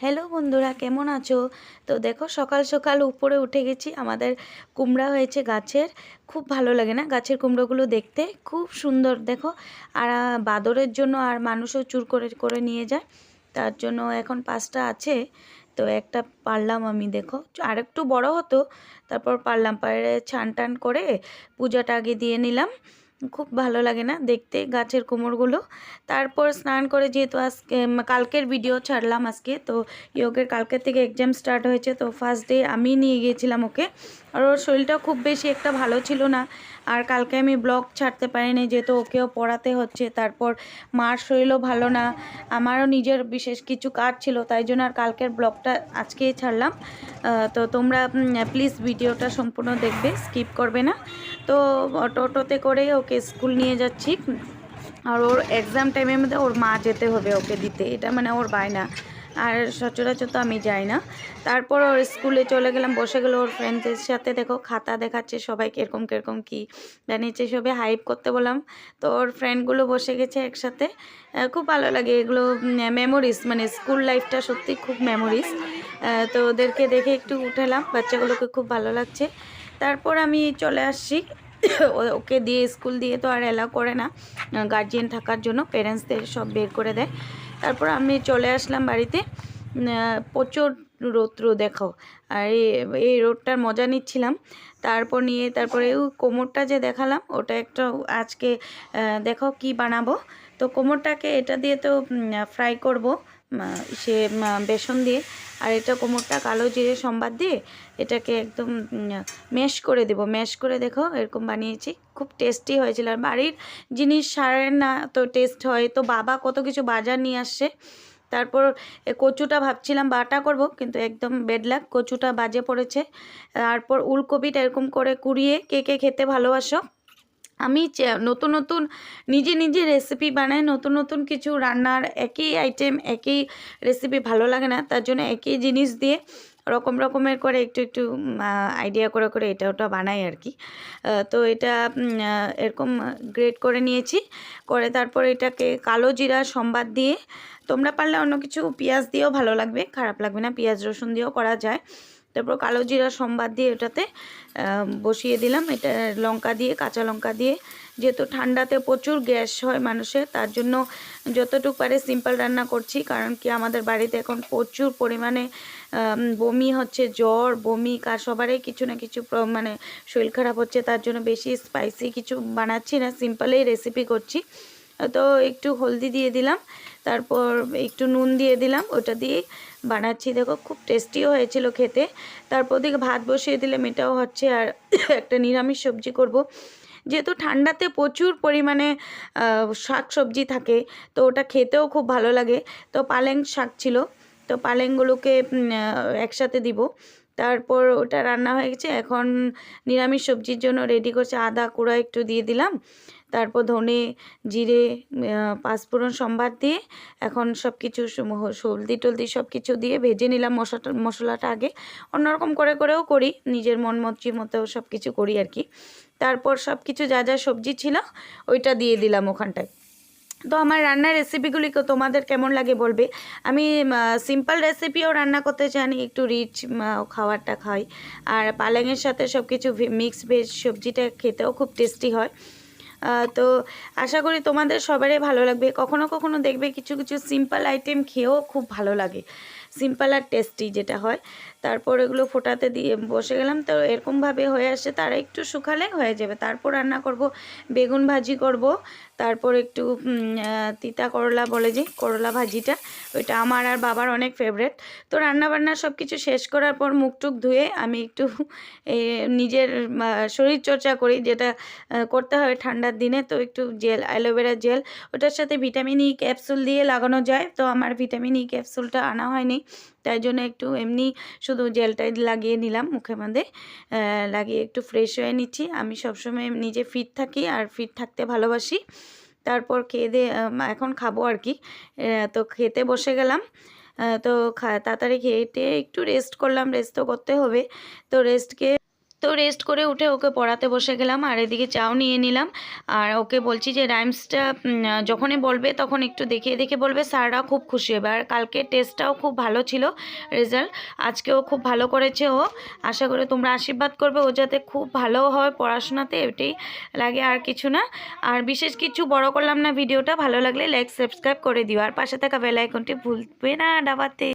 Hello বন্ধুরা, কেমন আছো? তো দেখো, সকাল সকাল উপরে উঠে গেছি। আমাদের কুমড়া হয়েছে গাছের। খুব ভালো লাগে না গাছের কুমড়োগুলো দেখতে। খুব সুন্দর, দেখো। আর বাদরের জন্য আর মানুষও চুর করে করে নিয়ে যায়। তার জন্য এখন পাঁচটা আছে। তো একটা পারলাম আমি, দেখো। আর একটু বড় হতো, তারপর পারলাম। পারে ছান টান করে পূজাটা আগে দিয়ে নিলাম। খুব ভালো লাগে না দেখতে গাছের কোমরগুলো। তারপর স্নান করে যেহেতু আজকে কালকের ভিডিও ছাড়লাম আজকে, তো ইয়োগের কালকের থেকে এক্সাম স্টার্ট হয়েছে, তো ফার্স্ট ডে আমি নিয়ে গিয়েছিলাম ওকে। আর ওর শরীরটা খুব বেশি একটা ভালো ছিল না। আর কালকে আমি ব্লগ ছাড়তে পারিনি, যেহেতু ওকেও পড়াতে হচ্ছে, তারপর মার শরীরও ভালো না, আমারও নিজের বিশেষ কিছু কাজ ছিল, তাই জন্য আর কালকের ব্লগটা আজকেই ছাড়লাম। তো তোমরা প্লিজ ভিডিওটা সম্পূর্ণ দেখবে স্কিপ করবে না। তো অটো অটোতে করে ওকে স্কুল নিয়ে যাচ্ছি। আর ওর এক্সাম টাইমের মধ্যে ওর মা যেতে হবে ওকে দিতে। এটা মানে ওর বায়না। আর সচরাচর তো আমি যাই না। তারপর ওর স্কুলে চলে গেলাম, বসে গেলো ওর ফ্রেন্ডসদের সাথে। দেখো, খাতা দেখাচ্ছে সবাই কীরকম কীরকম কী জানিয়েছে সবাই হাইপ করতে বললাম। তো ওর ফ্রেন্ডগুলো বসে গেছে একসাথে। খুব ভালো লাগে এগুলো মেমোরিজ মানে স্কুল লাইফটা সত্যি খুব মেমোরিজ তো ওদেরকে দেখে একটু উঠালাম, বাচ্চাগুলোকে খুব ভালো লাগছে। তারপর আমি চলে আসছি। ওকে দিয়ে স্কুল দিয়ে তো আর এলাও করে না। গার্জিয়ান থাকার জন্য প্যারেন্টসদের সব বের করে দেয়। তারপর আমি চলে আসলাম বাড়িতে প্রচুর রৌদ্র দেখো। আর এই- রোদটার মজা নিচ্ছিলাম। তারপর নিয়ে তারপরে ওই কোমরটা যে দেখালাম, ওটা একটা আজকে দেখো কি বানাবো। তো কোমরটাকে এটা দিয়ে তো ফ্রাই করব। সে বেসন দিয়ে, আর এটা কোমরটা কালো জিরে সম্বাদ দিয়ে এটাকে একদম ম্যাশ করে দেব। ম্যাশ করে দেখো, এরকম বানিয়েছি। খুব টেস্টি হয়েছিল। আর বাড়ির জিনিস সারে না তো টেস্ট হয়। তো বাবা কত কিছু বাজার নিয়ে আসছে। তারপর কচুটা ভাবছিলাম বাটা করব, কিন্তু একদম বেডলাক কচুটা বাজে পড়েছে। তারপর উলকপিটা এরকম করে কুড়িয়ে কে কে খেতে ভালোবাসো আমি নতুন নতুন নিজে নিজে রেসিপি বানাই, নতুন নতুন কিছু রান্নার একই আইটেম একই রেসিপি ভালো লাগে না, তার জন্য একই জিনিস দিয়ে রকম রকমের করে একটু একটু আইডিয়া করে করে এটা ওটা বানাই আর কি। তো এটা এরকম গ্রেট করে নিয়েছি, করে তারপর এটাকে কালো জিরা, সম্বাদ দিয়ে তোমরা পারলে অন্য কিছু পেঁয়াজ দিয়েও ভালো লাগবে, খারাপ লাগবে না, পেঁয়াজ রসুন দিয়েও করা যায়। তারপর কালো জিরা সম্বাদ দিয়ে এটাতে বসিয়ে দিলাম। এটা লঙ্কা দিয়ে, কাঁচা লঙ্কা দিয়ে। যেহেতু ঠান্ডাতে প্রচুর গ্যাস হয় মানুষের, তার জন্য যতটুকু পারে সিম্পল রান্না করছি, কারণ কি আমাদের বাড়িতে এখন প্রচুর পরিমাণে বমি হচ্ছে, জ্বর, বমি কার সবারই কিছু না কিছু মানে শরীর খারাপ হচ্ছে, তার জন্য বেশি স্পাইসি কিছু বানাচ্ছি না সিম্পলেই রেসিপি করছি। তো একটু হলদি দিয়ে দিলাম, তারপর একটু নুন দিয়ে দিলাম, ওটা দিয়ে বানাচ্ছি। দেখো খুব টেস্টিও হয়েছিল খেতে। তারপর দিকে ভাত বসিয়ে দিলাম, এটাও হচ্ছে আর একটা নিরামিষ সবজি করব। যেহেতু ঠান্ডাতে প্রচুর পরিমাণে শাক সবজি থাকে, তো ওটা খেতেও খুব ভালো লাগে। তো পালেং শাক ছিল, তো পালেংগুলোকে একসাথে দিব। তারপর ওটা রান্না হয়ে গেছে, এখন নিরামিষ সবজির জন্য রেডি করছে। আদা কুড়া একটু দিয়ে দিলাম। তারপর ধনে, জিরে পাঁচফোড়ন সম্বাদ দিয়ে এখন সব কিছু হলদি টলদি সব কিছু দিয়ে ভেজে নিলাম মশলাটা মশলাটা আগে। অন্যরকম করে করেও করি, নিজের মন মর্জির মতো সব কিছু করি আর কি। তারপর সব কিছু যা যা সবজি ছিল, ওইটা দিয়ে দিলাম ওখানটায়। তো আমার রান্নার রেসিপিগুলি কো- তোমাদের কেমন লাগে বলবে? আমি সিম্পল রেসিপিও রান্না করতে জানি, একটু রিচ খাবারটা খাই। আর পালংয়ের সাথে সব কিছু মিক্স ভেজ সবজিটা খেতেও খুব টেস্টি হয়। তো আশা করি তোমাদের সবারই ভালো লাগবে। কখনো কখনো দেখবে কিছু কিছু সিম্পল আইটেম খেয়েও খুব ভালো লাগে। সিম্পল আর টেস্টি যেটা হয়। তারপর এগুলো ফোটাতে দিয়ে বসে গেলাম। তো এরকমভাবে হয়ে আসছে, তারা একটু শুকালে হয়ে যাবে। তারপর রান্না করব, বেগুন ভাজি করব। তারপর একটু তিতা করলা বলে যে, করলা ভাজিটা। ওইটা আমার আর বাবার অনেক ফেভারেট তো রান্না বান্না সব কিছু শেষ করার পর মুখ টুক ধুয়ে আমি একটু নিজের শরীর চর্চা করি। যেটা করতে হয় ঠান্ডার দিনে, তো একটু জেল, অ্যালোভেরা জেল। ওটার সাথে ভিটামিন ই ক্যাপসুল দিয়ে লাগানো যায়। তো আমার ভিটামিন ই ক্যাপসুলটা আনা হয়নি। তাই জন্য একটু এমনি শুধু জেলটাই লাগিয়ে নিলাম মুখে মধ্যে লাগিয়ে একটু ফ্রেশ হয়ে নিচ্ছি। আমি সবসময় নিজে ফিট থাকি আর ফিট থাকতে ভালোবাসি। তারপর খেয়ে দিয়ে এখন খাব আর কি। তো খেতে বসে গেলাম। তো তাড়াতাড়ি খেয়ে একটু রেস্ট করলাম। রেস্ট তো করতে হবে। তো রেস্টকে তো রেস্ট করে উঠে ওকে পড়াতে বসে গেলাম, আর এদিকে চাও নিয়ে নিলাম। আর ওকে বলছি যে রাইমসটা যখনই বলবে তখন একটু দেখে দেখে বলবে, স্যাররাও খুব খুশি হবে। আর কালকে টেস্টটাও খুব ভালো ছিল রেজাল্ট আজকেও খুব ভালো করেছে ও। আশা করে তোমরা আশীর্বাদ করবে, ও যাতে খুব ভালো হয় পড়াশোনাতে, এটাই লাগে আর কিছু না। আর বিশেষ কিছু বড় করলাম না ভিডিওটা, ভালো লাগলে লাইক সাবস্ক্রাইব করে দিও। আর পাশে থাকা বেল আইকনটি ভুলবে না, ডাবাতে।